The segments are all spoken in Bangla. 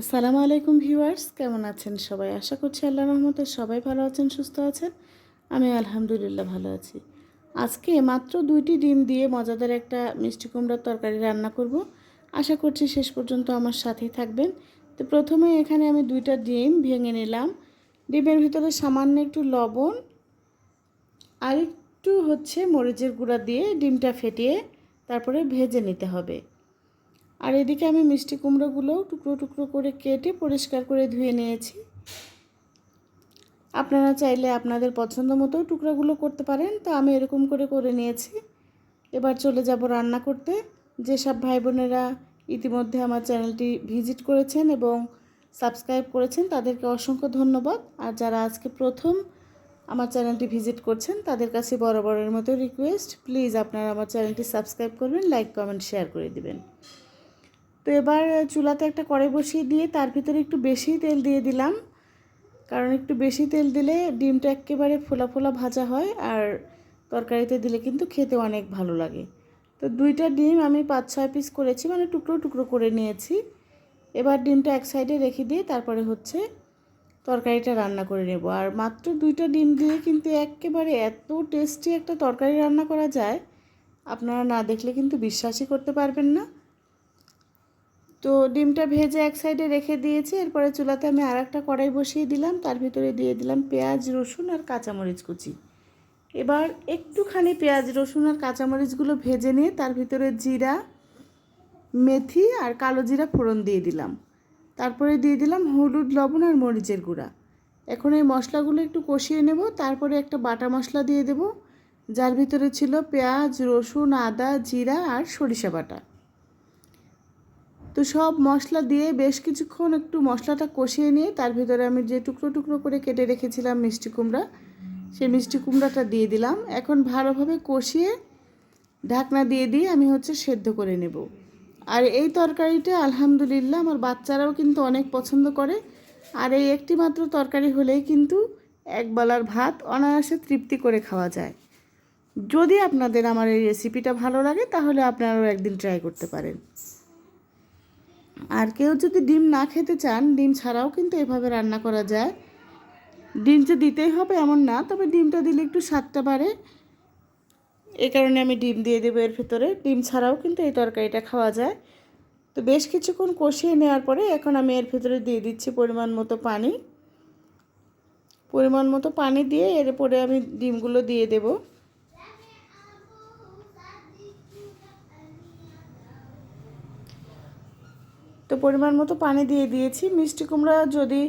আসসালামু আলাইকুম ভিউয়ার্স, কেমন আছেন সবাই? আশা করছি আল্লাহ রহমতে সবাই ভালো আছেন, সুস্থ আছেন। আমি আলহামদুলিল্লাহ ভালো আছি। আজকে মাত্র দুইটি ডিম দিয়ে মজাদার একটা মিষ্টি কুমড়ার তরকারি রান্না করব। আশা করছি শেষ পর্যন্ত আমার সাথেই থাকবেন। তো প্রথমে এখানে আমি দুইটা ডিম ভেঙে নিলাম। ডিমের ভিতরে সামান্য একটু লবণ আর একটু হচ্ছে মরিচের গুঁড়া দিয়ে ডিমটা ফেটিয়ে তারপরে ভেজে নিতে হবে। আর এদিকে আমি মিষ্টি কুমড়োগুলোও টুকরো টুকরো করে কেটে পরিষ্কার করে ধুয়ে নিয়েছি। আপনারা চাইলে আপনাদের পছন্দ মতো টুকরোগুলো করতে পারেন, তো আমি এরকম করে করে নিয়েছি। এবার চলে যাব রান্না করতে। যেসব ভাই বোনেরা ইতিমধ্যে আমার চ্যানেলটি ভিজিট করেছেন এবং সাবস্ক্রাইব করেছেন, তাদেরকে অসংখ্য ধন্যবাদ। আর যারা আজকে প্রথম আমার চ্যানেলটি ভিজিট করছেন, তাদের কাছে বরাবরের মতো রিকোয়েস্ট, প্লিজ আপনারা আমার চ্যানেলটি সাবস্ক্রাইব করবেন, লাইক, কমেন্ট, শেয়ার করে দিবেন। তো এবার চুলাতে একটা কড়াই বসিয়ে দিয়ে তার ভিতরে একটু বেশি তেল দিয়ে দিলাম। কারণ একটু বেশি তেল দিলে ডিমটা একেবারে ফোলা ফোলা ভাজা হয় আর তরকারিতে দিলে কিন্তু খেতে অনেক ভালো লাগে। তো দুইটা ডিম আমি পাঁচ ছয় পিস করেছি মানে টুকরো টুকরো করে নিয়েছি। এবার ডিমটা এক সাইডে রেখে দিয়ে তারপরে হচ্ছে তরকারিটা রান্না করে নেব। আর মাত্র দুইটা ডিম দিয়ে কিন্তু একেবারে এত টেস্টি একটা তরকারি রান্না করা যায়, আপনারা না দেখলে কিন্তু বিশ্বাসই করতে পারবেন না। তো ডিমটা ভেজে এক সাইডে রেখে দিয়েছি, এরপরে চুলাতে আমি আর একটা কড়াই বসিয়ে দিলাম, তার ভিতরে দিয়ে দিলাম পেঁয়াজ, রসুন আর কাঁচামরিচ কুচি। এবার একটুখানি পেঁয়াজ, রসুন আর কাঁচামরিচগুলো ভেজে নিয়ে তার ভিতরে জিরা, মেথি আর কালো জিরা ফোড়ন দিয়ে দিলাম। তারপরে দিয়ে দিলাম হলুদ, লবণ আর মরিচের গুঁড়া। এখন এই মশলাগুলো একটু কষিয়ে নেব, তারপরে একটা বাটা মশলা দিয়ে দেব, যার ভিতরে ছিল পেঁয়াজ, রসুন, আদা, জিরা আর সরিষা বাটা। তো সব মশলা দিয়ে বেশ কিছুক্ষণ একটু মশলাটা কষিয়ে নিয়ে তার ভিতরে আমি যে টুকরো টুকরো করে কেটে রেখেছিলাম মিষ্টি কুমড়া সেই মিষ্টি কুমড়াটা দিয়ে দিলাম। এখন ভালোভাবে কষিয়ে ঢাকনা দিয়ে দিয়ে আমি হচ্ছে সেদ্ধ করে নেব। আর এই তরকারিটা আলহামদুলিল্লাহ আমার বাচ্চারাও কিন্তু অনেক পছন্দ করে। আর এই একটি মাত্র তরকারি হলেই কিন্তু এক বেলার ভাত অনায়াসে তৃপ্তি করে খাওয়া যায়। যদি আপনাদের আমার এই রেসিপিটা ভালো লাগে তাহলে আপনারাও একদিন ট্রাই করতে পারেন। আর কেউ যদি ডিম না খেতে চান, ডিম ছাড়াও কিন্তু এভাবে রান্না করা যায়। ডিম যে দিতেই হবে এমন না, তবে ডিমটা দিলে একটু স্বাদটা বাড়ে। এ কারণে আমি ডিম দিয়ে দেবো এর ভেতরে। ডিম ছাড়াও কিন্তু এই তরকারিটা খাওয়া যায়। তো বেশ কিছুক্ষণ কষিয়ে নেওয়ার পরে এখন আমি এর ভেতরে দিয়ে দিচ্ছি পরিমাণ মতো পানি। পরিমাণ মতো পানি দিয়ে এরপরে আমি ডিমগুলো দিয়ে দেবো। তো পরিমাণ মতো পানি দিয়ে দিয়েছি। মিষ্টি কুমড়া যদি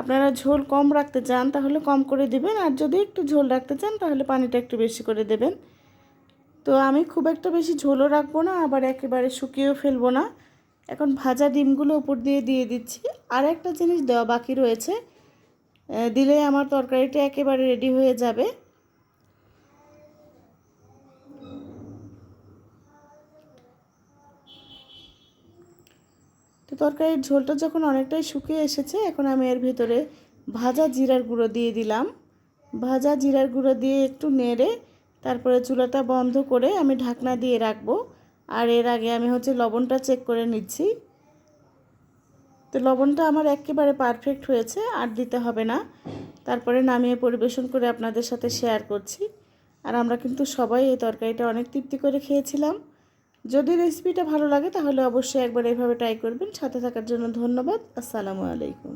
আপনারা ঝোল কম রাখতে চান তাহলে কম করে দেবেন। আর যদি একটু ঝোল রাখতে চান তাহলে পানিটা একটু বেশি করে দেবেন। তো আমি খুব একটা বেশি ঝোলও রাখব না, আবার একেবারে শুকিয়েও ফেলব না। এখন ভাজা ডিমগুলো উপর দিয়ে দিয়ে দিচ্ছি। আর একটা জিনিস দেওয়া বাকি রয়েছে। দিলে আমার তরকারিটা একেবারে রেডি হয়ে যাবে। তরকারির ঝোলটা যখন অনেকটাই শুকিয়ে এসেছে, এখন আমি এর ভিতরে ভাজা জিরার গুঁড়ো দিয়ে দিলাম। ভাজা জিরার গুঁড়ো দিয়ে একটু নেড়ে তারপরে চুলাটা বন্ধ করে আমি ঢাকনা দিয়ে রাখব। আর এর আগে আমি হচ্ছে লবণটা চেক করে নিচ্ছি। তো লবণটা আমার একেবারে পারফেক্ট হয়েছে, আর দিতে হবে না। তারপরে নামিয়ে পরিবেশন করে আপনাদের সাথে শেয়ার করছি। আর আমরা কিন্তু সবাই এই তরকারিটা অনেক তৃপ্তি করে খেয়েছিলাম। যদি রেসিপিটা ভালো লাগে তাহলে অবশ্যই একবার এইভাবে ট্রাই করবেন। সাথে থাকার জন্য ধন্যবাদ। আসসালামু আলাইকুম।